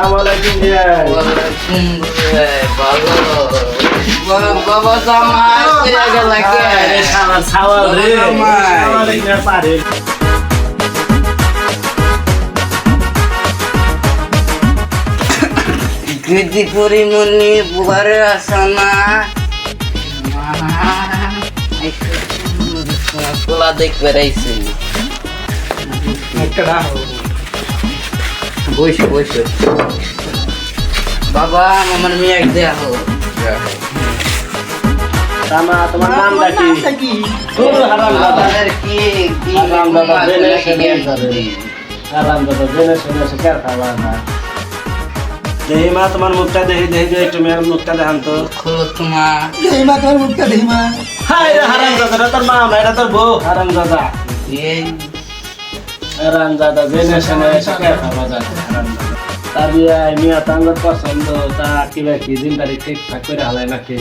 আলাইকুম ভাই। ওয়ালাইকুম ভালো। বাবা জামাই কইরা গেল কে আরে শালার রে। জামাই। না পারে। গিদি পরিমণি বুবারে আসানা। কোলা দেখ বেড়াইছে বসে বসে বাবা আমার মেয়ে দেয়া হোক তামা তোমার কি? হারাম দাদা কি দাদা, মাছ জেনে শুনে জ্ঞান করে। বুদ্ধি? আরাম দাদা জেনে শুনে সে কার খাওয়া না? দেহি মা তোমার মুখটা দেখি দেখি যে একটু মেয়ের মুখটা দেখান তো। খুলো তোমার দেহিমা তোর মুখটা হাই রে হারাম দাদা তোর মা এটা তোর বউ। হারাম দাদা এই দাদা জেনে শুনে কার খাওয়া দাদা তা দিয়ে মিয়া তাঙ্গর পছন্দ, তা কি? জিন্দারি ঠিকঠাক করে হালাই নাকি?